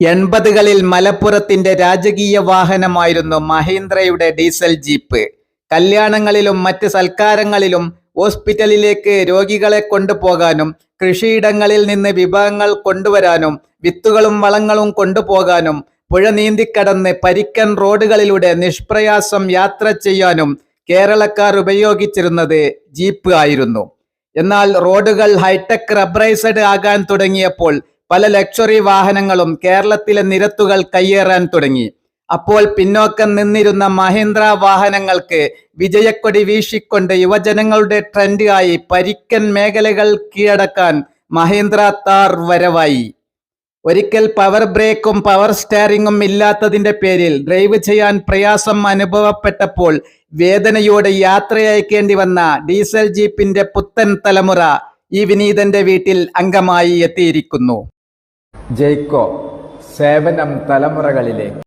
എൺപതുകളിൽ മലപ്പുറത്തിന്റെ രാജകീയ വാഹനമായിരുന്നു മഹീന്ദ്രയുടെ diesel jeep. കല്യാണങ്ങളിലും മറ്റ് സൽക്കാരങ്ങളിലും ഹോസ്പിറ്റലിലേക്ക് രോഗികളെ കൊണ്ടുപോകാനും കൃഷിയിടങ്ങളിൽ നിന്ന് വിഭവങ്ങൾ കൊണ്ടുവരാനും വിത്തുകളും വളങ്ങളും കൊണ്ടുപോകാനും പുഴ നീന്തിക്കടന്ന് പരിക്കൻ റോഡുകളിലൂടെ നിഷ്പ്രയാസം യാത്ര ചെയ്യാനും കേരളക്കാർ ഉപയോഗിച്ചിരുന്നത് ജീപ്പ് ആയിരുന്നു. എന്നാൽ റോഡുകൾ ഹൈടെക് റബ്രൈസഡ് ആകാൻ തുടങ്ങിയപ്പോൾ പല ലക്ഷറി വാഹനങ്ങളും കേരളത്തിലെ നിരത്തുകൾ കയ്യേറാൻ തുടങ്ങി. അപ്പോൾ പിന്നോക്കം നിന്നിരുന്ന മഹീന്ദ്ര വാഹനങ്ങൾക്ക് വിജയക്കൊടി വീശിക്കൊണ്ട് യുവജനങ്ങളുടെ ട്രെൻഡ് ആയി പരിക്കൻ മേഖലകൾ കീഴടക്കാൻ മഹീന്ദ്ര താർ വരവായി. ഒരിക്കൽ പവർ ബ്രേക്കും പവർ സ്റ്റാറിങ്ങും ഇല്ലാത്തതിന്റെ പേരിൽ ഡ്രൈവ് ചെയ്യാൻ പ്രയാസം അനുഭവപ്പെട്ടപ്പോൾ വേദനയോടെ യാത്രയയക്കേണ്ടി വന്ന ഡീസൽ ജീപ്പിന്റെ പുത്തൻ തലമുറ ഈ വിനീതന്റെ വീട്ടിൽ അംഗമായി എത്തിയിരിക്കുന്നു. ജയ്ക്കോ സേവനം തലമുറകളിലേക്ക്.